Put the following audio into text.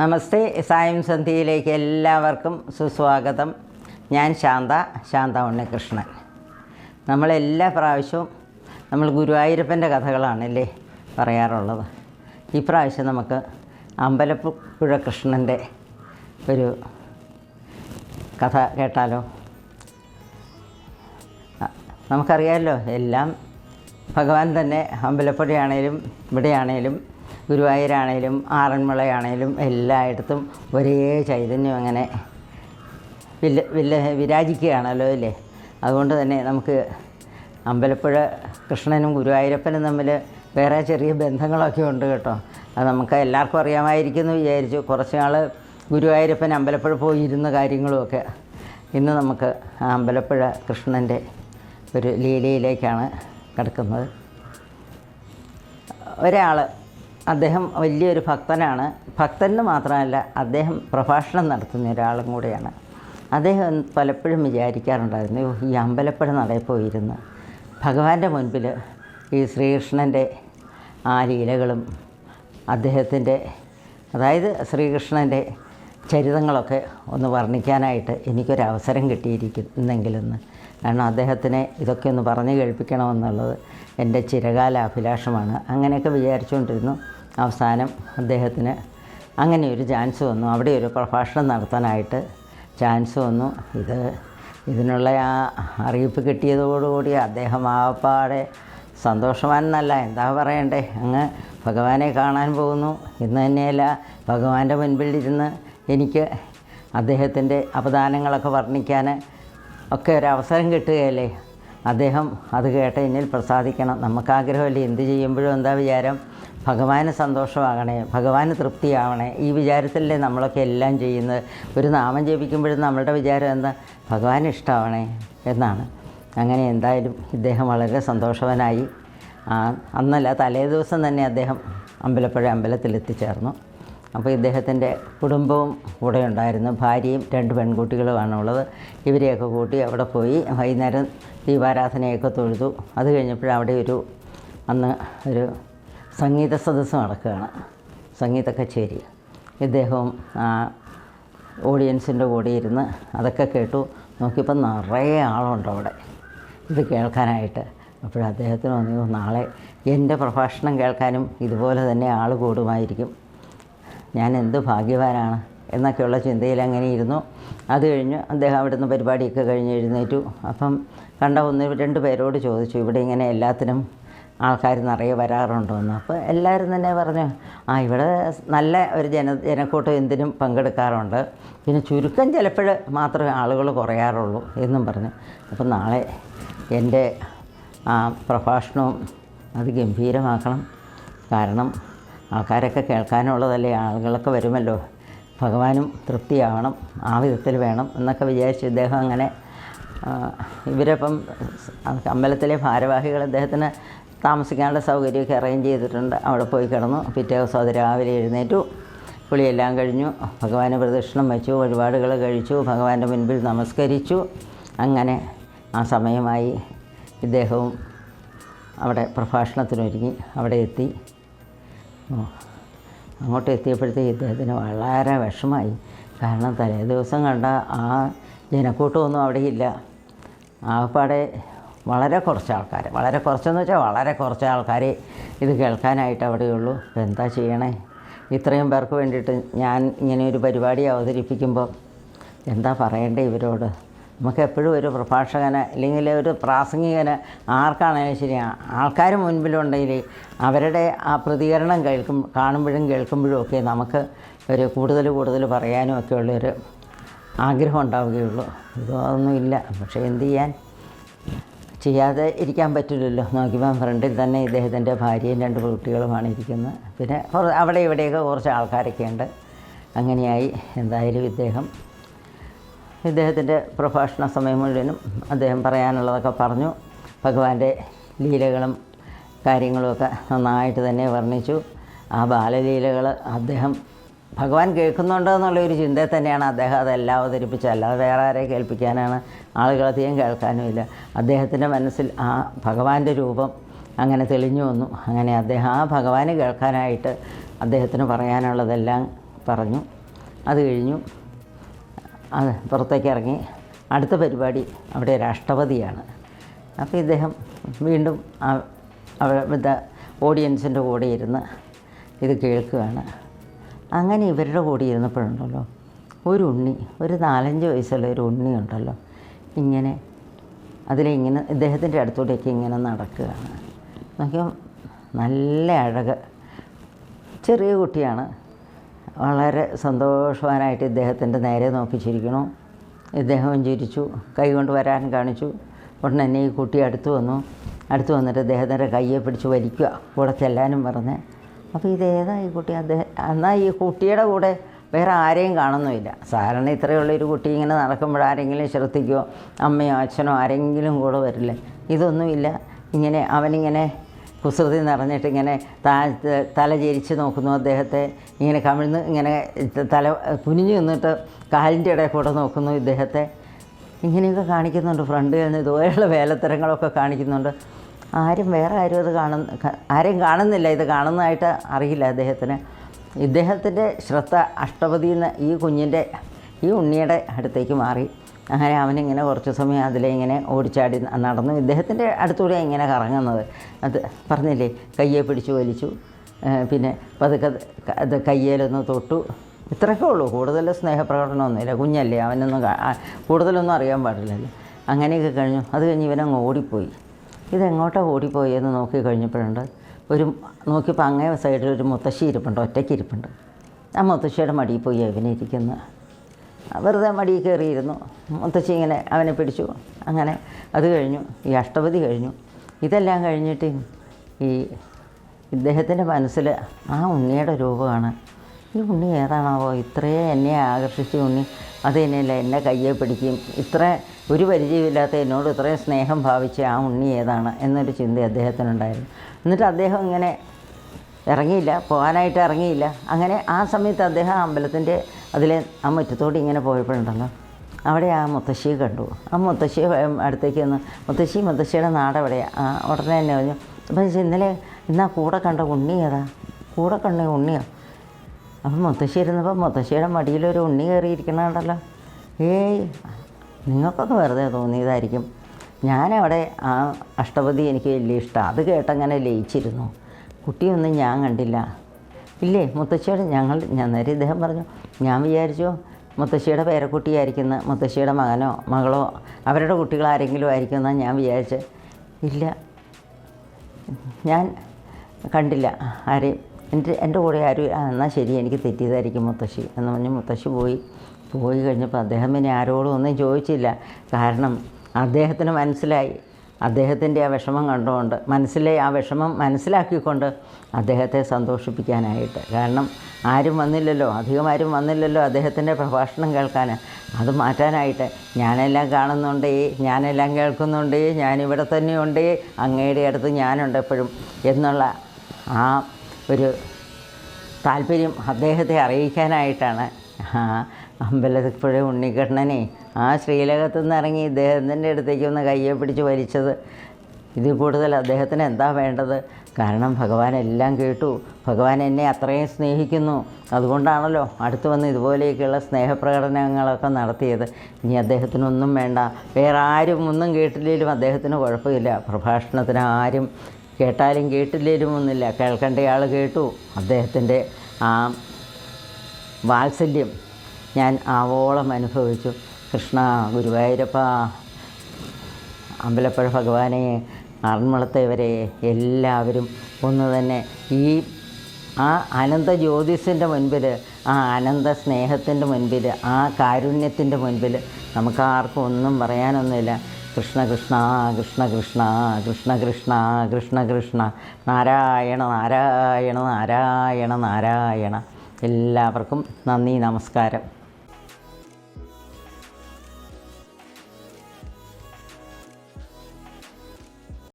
നമസ്തേ സായം സന്ധ്യയിലേക്ക് എല്ലാവർക്കും സുസ്വാഗതം. ഞാൻ ശാന്ത ശാന്ത ഉണ്ണികൃഷ്ണൻ. നമ്മളെല്ലാ പ്രാവശ്യവും നമ്മൾ ഗുരുവായൂരപ്പന്റെ കഥകളാണല്ലേ പറയാറുള്ളത്. ഈ പ്രാവശ്യം നമുക്ക് അമ്പലപ്പുഴ കൃഷ്ണന്റെ ഒരു കഥ കേട്ടാലോ? നമുക്കറിയാമല്ലോ എല്ലാം ഭഗവാൻ തന്നെ അമ്പലപ്പുഴയാണേലും ഇവിടെയാണേലും ഗുരുവായൂരാണേലും ആറന്മുളയാണേലും എല്ലായിടത്തും ഒരേ ചൈതന്യം അങ്ങനെ വില്ല വില്ല വിരാജിക്കുകയാണല്ലോ അല്ലേ? അതുകൊണ്ട് തന്നെ നമുക്ക് അമ്പലപ്പുഴ കൃഷ്ണനും ഗുരുവായൂരപ്പനും തമ്മിൽ വേറെ ചെറിയ ബന്ധങ്ങളൊക്കെ ഉണ്ട് കേട്ടോ. അത് നമുക്ക് എല്ലാവർക്കും അറിയാമായിരിക്കുമെന്ന് വിചാരിച്ചു. കുറച്ച് നാൾ ഗുരുവായൂരപ്പൻ അമ്പലപ്പുഴ പോയിരുന്ന കാര്യങ്ങളുമൊക്കെ ഇന്ന് നമുക്ക് ആ അമ്പലപ്പുഴ കൃഷ്ണന്റെ ഒരു ലീലയിലേക്കാണ് കിടക്കുന്നത്. ഒരാൾ അദ്ദേഹം വലിയൊരു ഭക്തനാണ്. ഭക്തന് മാത്രമല്ല അദ്ദേഹം പ്രഭാഷണം നടത്തുന്ന ഒരാളും കൂടെയാണ്. അദ്ദേഹം പലപ്പോഴും വിചാരിക്കാറുണ്ടായിരുന്നു "ഓ, ഈ അമ്പലപ്പുഴ നടയിൽ പോയിരുന്ന്. ഭഗവാന്റെ മുൻപിൽ ഈ ശ്രീകൃഷ്ണന്റെ ആ ലീലകളും അദ്ദേഹത്തിന്റെ അതായത് ശ്രീകൃഷ്ണന്റെ ചരിതങ്ങളൊക്കെ ഒന്ന് വർണിക്കാനായിട്ട് എനിക്കൊരവസരം കിട്ടിയിരിക്കുന്നെങ്കിലെന്ന്. കാരണം അദ്ദേഹത്തിനെ ഇതൊക്കെ ഒന്ന് പറഞ്ഞു കേൾപ്പിക്കണമെന്നുള്ളത് എന്റെ ചിരകാല അഭിലാഷമാണ് അങ്ങനെയൊക്കെ വിചാരിച്ചുകൊണ്ടിരുന്നു. അവസാനം അദ്ദേഹത്തിന് അങ്ങനെ ഒരു ചാൻസ് വന്നു. അവിടെ ഒരു പ്രഭാഷണം നടത്താനായിട്ട് ചാൻസ് വന്നു. ഇത് ഇതിനുള്ള ആ അറിയിപ്പ് കിട്ടിയതോടുകൂടി അദ്ദേഹം ആപ്പാടെ സന്തോഷവാനെന്നല്ല എന്താ പറയണ്ടേ? അങ്ങ് ഭഗവാനെ കാണാൻ പോകുന്നു. ഇന്ന് തന്നെയല്ല ഭഗവാന്റെ മുൻപിലിരുന്ന് എനിക്ക് അദ്ദേഹത്തിന്റെ അപദാനങ്ങളൊക്കെ വർണിക്കാൻ ഒക്കെ ഒരവസരം കിട്ടുകയല്ലേ? അദ്ദേഹം അത് കേട്ട് എന്നിൽ പ്രസാദിക്കണം. നമുക്ക് ആഗ്രഹമല്ലേ എന്ത് ചെയ്യുമ്പോഴും എന്താ വിചാരം? ഭഗവാന് സന്തോഷമാകണേ ഭഗവാന് തൃപ്തിയാവണേ. ഈ വിചാരത്തിലല്ലേ നമ്മളൊക്കെ എല്ലാം ചെയ്യുന്നത്. ഒരു നാമം ജപിക്കുമ്പോഴും നമ്മളുടെ വിചാരം എന്താ? ഭഗവാൻ ഇഷ്ടമാവണേ എന്നാണ്. അങ്ങനെ എന്തായാലും ഇദ്ദേഹം വളരെ സന്തോഷവനായി. അന്നല്ല തലേ ദിവസം തന്നെ അദ്ദേഹം അമ്പലപ്പുഴ അമ്പലത്തിൽ എത്തിച്ചേർന്നു അപ്പോൾ ഇദ്ദേഹത്തിന്റെ കുടുംബവും കൂടെ ഉണ്ടായിരുന്നു. ഭാര്യയും രണ്ട് പെൺകുട്ടികളുമാണ് ഉള്ളത് ഇവരെയൊക്കെ കൂട്ടി അവിടെ പോയി വൈകുന്നേരം ദീപാരാധനയൊക്കെ തൊഴുതു. അത് കഴിഞ്ഞപ്പോൾ അവിടെ ഒരു അന്ന് ഒരു സംഗീത സദസ്സ് നടക്കുകയാണ്. സംഗീത കച്ചേരി ഇദ്ദേഹവും ഓഡിയൻസിന്റെ കൂടെ ഇരുന്ന് അതൊക്കെ കേട്ടു. നോക്കിയപ്പോൾ നിറയെ ആളുണ്ട് അവിടെ. ഇത് കേൾക്കാനായിട്ട്. അപ്പോൾ അദ്ദേഹത്തിന് നാളെ എന്റെ പ്രഭാഷണം കേൾക്കാനും ഇതുപോലെ തന്നെ ആൾ കൂടുമായിരിക്കും. ഞാൻ എന്ത് ഭാഗ്യവാനാണ് എന്നൊക്കെയുള്ള ചിന്തയിൽ അങ്ങനെ ഇരുന്നു. അത് കഴിഞ്ഞ് അദ്ദേഹം അവിടുന്ന് പരിപാടിയൊക്കെ കഴിഞ്ഞ് എഴുന്നേറ്റു. അപ്പം കണ്ട ഒന്ന് രണ്ട് പേരോട് ചോദിച്ചു ഇവിടെ ഇങ്ങനെ എല്ലാത്തിനും ആൾക്കാർ നിറയെ വരാറുണ്ടോ? എന്ന്. അപ്പോൾ എല്ലാവരും തന്നെ പറഞ്ഞു ആ ഇവിടെ നല്ല ഒരു ജന ജനക്കൂട്ടം എന്തിനും പങ്കെടുക്കാറുണ്ട്. പിന്നെ ചുരുക്കം ചിലപ്പോൾ മാത്രമേ ആളുകൾ കുറയാറുള്ളൂ എന്നും പറഞ്ഞു. അപ്പം നാളെ എന്റെ പ്രഭാഷണവും അത് ഗംഭീരമാക്കണം. കാരണം ആൾക്കാരൊക്കെ കേൾക്കാനുള്ളതല്ലേ? ആളുകളൊക്കെ വരുമല്ലോ. ഭഗവാനും തൃപ്തിയാവണം. ആ വിധത്തിൽ വേണം എന്നൊക്കെ വിചാരിച്ച് ഇദ്ദേഹം അങ്ങനെ ഇവരപ്പം അമ്പലത്തിലെ ഭാരവാഹികൾ അദ്ദേഹത്തിന് താമസിക്കാനുള്ള സൗകര്യമൊക്കെ അറേഞ്ച് ചെയ്തിട്ടുണ്ട്. അവിടെ പോയി കിടന്നു. പിറ്റേ ദിവസം അത് രാവിലെ എഴുന്നേറ്റു. കുളിയെല്ലാം കഴിഞ്ഞു. ഭഗവാന് പ്രദക്ഷിണം വെച്ചു. വഴിപാടുകൾ കഴിച്ചു. ഭഗവാന്റെ മുൻപിൽ നമസ്കരിച്ചു. അങ്ങനെ ആ സമയമായി ഇദ്ദേഹവും അവിടെ പ്രഭാഷണത്തിനൊരുങ്ങി. അവിടെ എത്തി. അങ്ങോട്ട് എത്തിയപ്പോഴത്തേക്ക് ഇദ്ദേഹത്തിന് വളരെ വിഷമായി കാരണം തലേ ദിവസം കണ്ട ആ ജനക്കൂട്ടമൊന്നും അവിടെ ഇല്ല ആകപ്പാടെ വളരെ കുറച്ച് ആൾക്കാർ വളരെ കുറച്ചെന്ന് വെച്ചാൽ വളരെ കുറച്ച് ആൾക്കാർ ഇത് കേൾക്കാനായിട്ട് അവിടെയുള്ളൂ. ഉള്ളൂ എന്താ ചെയ്യണേ? ഇത്രയും പേർക്ക് വേണ്ടിയിട്ട് ഞാൻ ഇങ്ങനെ ഒരു പരിപാടി അവതരിപ്പിക്കുമ്പോൾ എന്താ പറയണ്ടേ ഇവരോട്? നമുക്ക് എപ്പോഴും ഒരു പ്രഭാഷകന് അല്ലെങ്കിൽ ഒരു പ്രാസംഗികന് ആർക്കാണെങ്കിലും ശരി ആൾക്കാർ മുൻപിലുണ്ടെങ്കിൽ അവരുടെ ആ പ്രതികരണം കേൾക്കും കാണുമ്പോഴും കേൾക്കുമ്പോഴും ഒക്കെ നമുക്ക് ഒരു കൂടുതൽ കൂടുതൽ പറയാനും ഒക്കെ ഉള്ളൊരു ആഗ്രഹം ഉണ്ടാവുകയുള്ളൂ. ഇതൊന്നും ഇല്ല. പക്ഷേ എന്ത് ചെയ്യാൻ? ചെയ്യാതെ ഇരിക്കാൻ പറ്റില്ലല്ലോ. നോക്കിയപ്പോൾ ഫ്രണ്ടിൽ തന്നെ ഇദ്ദേഹത്തിന്റെ ഭാര്യയും രണ്ട് കുട്ടികളുമാണ് ഇരിക്കുന്നത്. പിന്നെ അവിടെ ഇവിടെയൊക്കെ കുറച്ച് ആൾക്കാരൊക്കെ ഉണ്ട് അങ്ങനെയായി. എന്തായാലും ഇദ്ദേഹം ഇദ്ദേഹത്തിന്റെ പ്രഭാഷണ സമയം മുഴുവനും അദ്ദേഹം പറയാനുള്ളതൊക്കെ പറഞ്ഞു. ഭഗവാന്റെ ലീലകളും കാര്യങ്ങളുമൊക്കെ നന്നായിട്ട് തന്നെ വർണിച്ചു. ആ ബാലലീലകൾ അദ്ദേഹം ഭഗവാൻ കേൾക്കുന്നുണ്ടോ ഒരു ചിന്തയിൽ തന്നെയാണ് അദ്ദേഹം അതെല്ലാം അവതരിപ്പിച്ചത്. അല്ലാതെ വേറെ ആരെ കേൾപ്പിക്കാനാണ് ആളുകളധികം കേൾക്കാനുമില്ല അദ്ദേഹത്തിന്റെ മനസ്സിൽ ആ ഭഗവാന്റെ രൂപം അങ്ങനെ തെളിഞ്ഞു വന്നു. അങ്ങനെ അദ്ദേഹം ആ ഭഗവാന് കേൾക്കാനായിട്ട് അദ്ദേഹത്തിന് പറയാനുള്ളതെല്ലാം പറഞ്ഞു. അത് കഴിഞ്ഞു. അത് പുറത്തേക്ക് ഇറങ്ങി. അടുത്ത പരിപാടി അവിടെ രാഷ്ട്രപതിയാണ് അപ്പോൾ ഇദ്ദേഹം വീണ്ടും അവിടെ ഓഡിയൻസിന്റെ കൂടെ ഇരുന്ന് ഇത് കേൾക്കുകയാണ്. അങ്ങനെ ഇവരുടെ കൂടെ ഇരുന്നപ്പോഴുണ്ടല്ലോ ഒരു ഉണ്ണി ഒരു നാലഞ്ച് വയസ്സുള്ള ഒരു ഉണ്ണി ഉണ്ടല്ലോ ഇങ്ങനെ അതിലിങ്ങനെ ഇദ്ദേഹത്തിന്റെ അടുത്തൂടെയൊക്കെ ഇങ്ങനെ നടക്കുകയാണ്. നോക്കിയാൽ നല്ല അഴക്. ചെറിയ കുട്ടിയാണ്. വളരെ സന്തോഷവാനായിട്ട് ഇദ്ദേഹത്തിന്റെ നേരെ നോക്കി ചിരിക്കണു ഇദ്ദേഹവും ചിരിച്ചു കൈ കൊണ്ട് വരാൻ കാണിച്ചു. ഉടനെ തന്നെ ഈ കുട്ടി അടുത്ത് വന്നു. അടുത്ത് വന്നിട്ട് അദ്ദേഹത്തിന്റെ കയ്യെ പിടിച്ച് വലിക്കുക. കൂടെ ചെല്ലാനും പറഞ്ഞ്. അപ്പോൾ ഇതേതാ ഈ കുട്ടി? അദ്ദേഹം എന്നാൽ ഈ കുട്ടിയുടെ കൂടെ വേറെ ആരെയും കാണുന്നുമില്ല. സാധാരണ ഇത്രയുള്ള ഒരു കുട്ടി ഇങ്ങനെ നടക്കുമ്പോൾ ആരെങ്കിലും ശ്രദ്ധിക്കുമോ അമ്മയോ അച്ഛനോ ആരെങ്കിലും കൂടെ വരില്ലേ? ഇതൊന്നുമില്ല. ഇങ്ങനെ അവനിങ്ങനെ കുസൃതി നിറഞ്ഞിട്ട് ഇങ്ങനെ താഴ്ത്ത് തല ചരിച്ച് നോക്കുന്നു അദ്ദേഹത്തെ. ഇങ്ങനെ കമിഴ്ന്ന് ഇങ്ങനെ തല കുനിഞ്ഞു നിന്നിട്ട് കാലിന്റെ ഇടയിൽ കൂടെ നോക്കുന്നു ഇദ്ദേഹത്തെ. ഇങ്ങനെയൊക്കെ കാണിക്കുന്നുണ്ട് ഫ്രണ്ടിൽ നിന്ന് ഇതുപോലെയുള്ള വേലത്തരങ്ങളൊക്കെ കാണിക്കുന്നുണ്ട്. ആരും വേറെ ആരും അത് കാണുന്ന ആരും കാണുന്നില്ല. ഇത് കാണുന്നതായിട്ട് അറിയില്ല അദ്ദേഹത്തിന്. ഇദ്ദേഹത്തിന്റെ ശ്രദ്ധ അഷ്ടപതിയിൽ നിന്ന് ഈ കുഞ്ഞിന്റെ ഈ ഉണ്ണിയുടെ അടുത്തേക്ക് മാറി. അങ്ങനെ അവനിങ്ങനെ കുറച്ച് സമയം അതിലെ ഇങ്ങനെ ഓടിച്ചാടി നടന്നു. ഇദ്ദേഹത്തിന്റെ അടുത്തൂടെ ഇങ്ങനെ കറങ്ങുന്നത്. അത് പറഞ്ഞില്ലേ കയ്യെ പിടിച്ചു വലിച്ചു. പിന്നെ പതുക്കെ അത് കയ്യേലൊന്ന് തൊട്ടു. ഇത്രയൊക്കെ ഉള്ളൂ. കൂടുതൽ സ്നേഹപ്രകടനമൊന്നുമില്ല. കുഞ്ഞല്ലേ അവനൊന്നും കൂടുതലൊന്നും അറിയാൻ പാടില്ലല്ലോ. അങ്ങനെയൊക്കെ കഴിഞ്ഞു. അത് കഴിഞ്ഞ് ഇവനങ്ങ് ഓടിപ്പോയി. ഇതെങ്ങോട്ടാണ് ഓടിപ്പോയി എന്ന് നോക്കി കഴിഞ്ഞപ്പോഴുണ്ട് ഒരു നോക്കിയപ്പോൾ അങ്ങേ സൈഡിൽ ഒരു മുത്തശ്ശി ഇരിപ്പുണ്ട് ഒറ്റയ്ക്ക് ഇരിപ്പുണ്ട്. ആ മുത്തശ്ശിയുടെ മടിയിൽ പോയി അവനിരിക്കുന്നത് വെറുതെ മടിയിൽ കയറിയിരുന്നു. മുത്തശ്ശി ഇങ്ങനെ അവനെ പിടിച്ചു. അങ്ങനെ അത് കഴിഞ്ഞു. ഈ അഷ്ടപതി കഴിഞ്ഞു. ഇതെല്ലാം കഴിഞ്ഞിട്ട് ഈ ഇദ്ദേഹത്തിന്റെ മനസ്സിൽ ആ ഉണ്ണിയുടെ രൂപമാണ്. ഈ ഉണ്ണി ഏതാണാവോ? ഇത്രയും എന്നെ ആകർഷിച്ച ഉണ്ണി. അത് തന്നെയല്ല എന്നെ കയ്യെ പിടിക്കും. ഇത്ര ഒരു പരിചയമില്ലാത്ത എന്നോട് ഇത്രയും സ്നേഹം ഭാവിച്ച ആ ഉണ്ണി ഏതാണ്? എന്നൊരു ചിന്ത അദ്ദേഹത്തിനുണ്ടായിരുന്നു. എന്നിട്ട് അദ്ദേഹം ഇങ്ങനെ ഇറങ്ങിയില്ല. പോകാനായിട്ട് ഇറങ്ങിയില്ല. അങ്ങനെ ആ സമയത്ത് അദ്ദേഹം അമ്പലത്തിന്റെ അതിലെ ആ മുറ്റത്തോട് ഇങ്ങനെ പോയപ്പോഴുണ്ടല്ലോ. അവിടെ ആ മുത്തശ്ശിയെ കണ്ടു. ആ മുത്തശ്ശിയെ വ- അടുത്തേക്ക് വന്ന് മുത്തശ്ശി മുത്തശ്ശിയുടെ നാട് എവിടെയാണ് ആ ഉടനെ തന്നെ പറഞ്ഞു അപ്പം ഇന്നലെ ഇന്നാ കൂടെ കണ്ട ഉണ്ണി ഏതാ? കൂടെ കണ്ട ഉണ്ണിയോ? അപ്പം മുത്തശ്ശി ഇരുന്നപ്പോൾ മുത്തശ്ശിയുടെ മടിയിലൊരു ഉണ്ണി കയറിയിരിക്കണുണ്ടല്ലോ. ഏയ് നിങ്ങൾക്കൊക്കെ വെറുതെ തോന്നിയതായിരിക്കും. ഞാനവിടെ ആ അഷ്ടപതി എനിക്ക് വലിയ ഇഷ്ടമാണ് അത് കേട്ടങ്ങനെ ലയിച്ചിരുന്നു. കുട്ടിയൊന്നും ഞാൻ കണ്ടില്ല. ഇല്ലേ മുത്തശ്ശിയോട് ഞങ്ങൾ ഞാൻ നേരെ ഇദ്ദേഹം പറഞ്ഞു ഞാൻ വിചാരിച്ചു മുത്തശ്ശിയുടെ പേരക്കുട്ടിയായിരിക്കുന്ന മുത്തശ്ശിയുടെ മകനോ മകളോ അവരുടെ കുട്ടികൾ ആരെങ്കിലും ആയിരിക്കും എന്നാണ് ഞാൻ വിചാരിച്ച്. ഇല്ല ഞാൻ കണ്ടില്ല ആരെയും എന്റെ എന്റെ കൂടെ ആരും എന്നാൽ ശരി എനിക്ക് തെറ്റിയതായിരിക്കും മുത്തശ്ശി എന്ന് പറഞ്ഞ് മുത്തശ്ശി പോയി. പോയി കഴിഞ്ഞപ്പോൾ അദ്ദേഹം പിന്നെ ആരോടും ഒന്നും ചോദിച്ചില്ല. കാരണം അദ്ദേഹത്തിന് മനസ്സിലായി അദ്ദേഹത്തിന്റെ ആ വിഷമം കണ്ടുകൊണ്ട് മനസ്സിലെ ആ വിഷമം മനസ്സിലാക്കിക്കൊണ്ട് അദ്ദേഹത്തെ സന്തോഷിപ്പിക്കാനായിട്ട്. കാരണം ആരും വന്നില്ലല്ലോ അധികം ആരും വന്നില്ലല്ലോ അദ്ദേഹത്തിന്റെ പ്രഭാഷണം കേൾക്കാൻ. അത് മാറ്റാനായിട്ട് ഞാനെല്ലാം കാണുന്നുണ്ടേ ഞാനെല്ലാം കേൾക്കുന്നുണ്ടേ ഞാനിവിടെ തന്നെയുണ്ടേ അങ്ങയുടെ അടുത്ത് ഞാനുണ്ട് എപ്പോഴും എന്നുള്ള ആ ഒരു താല്പര്യം അദ്ദേഹത്തെ അറിയിക്കാനായിട്ടാണ് അമ്പലപ്പുഴ ഉണ്ണിക്കണ്ണനെ ആ ശ്രീലകത്തു നിന്ന് ഇറങ്ങി ഇദ്ദേഹത്തിന്റെ അടുത്തേക്ക് ഒന്ന് കയ്യെ പിടിച്ച് വലിച്ചത്. ഇതിൽ കൂടുതൽ അദ്ദേഹത്തിന് എന്താ വേണ്ടത്? കാരണം ഭഗവാൻ എല്ലാം കേട്ടു. ഭഗവാൻ എന്നെ അത്രയും സ്നേഹിക്കുന്നു. അതുകൊണ്ടാണല്ലോ അടുത്ത് വന്ന് ഇതുപോലെയൊക്കെയുള്ള സ്നേഹപ്രകടനങ്ങളൊക്കെ നടത്തിയത്. ഇനി അദ്ദേഹത്തിനൊന്നും വേണ്ട. വേറെ ആരും ഒന്നും കേട്ടില്ലെങ്കിലും അദ്ദേഹത്തിന് കുഴപ്പമില്ല. പ്രഭാഷണത്തിന് ആരും കേട്ടാലും കേട്ടില്ലേലും ഒന്നുമില്ല. കേൾക്കേണ്ടയാൾ കേട്ടു. അദ്ദേഹത്തിന്റെ ആ വാത്സല്യം ഞാൻ ആവോളം അനുഭവിച്ചു. കൃഷ്ണ ഗുരുവായൂരപ്പ അമ്പലപ്പുഴ ഭഗവാനെ ആറന്മുളത്തേവരെ എല്ലാവരും ഒന്ന് തന്നെ ഈ ആ അനന്ത ജ്യോതിസിന്റെ മുൻപിൽ ആ അനന്ത സ്നേഹത്തിന്റെ മുൻപിൽ ആ കാരുണ്യത്തിന്റെ മുൻപിൽ നമുക്ക് ആർക്കും ഒന്നും പറയാനൊന്നുമില്ല. കൃഷ്ണ കൃഷ്ണ കൃഷ്ണ കൃഷ്ണ കൃഷ്ണ കൃഷ്ണ കൃഷ്ണ കൃഷ്ണ നാരായണ നാരായണ നാരായണ നാരായണ. എല്ലാവർക്കും നന്ദി നമസ്കാരം.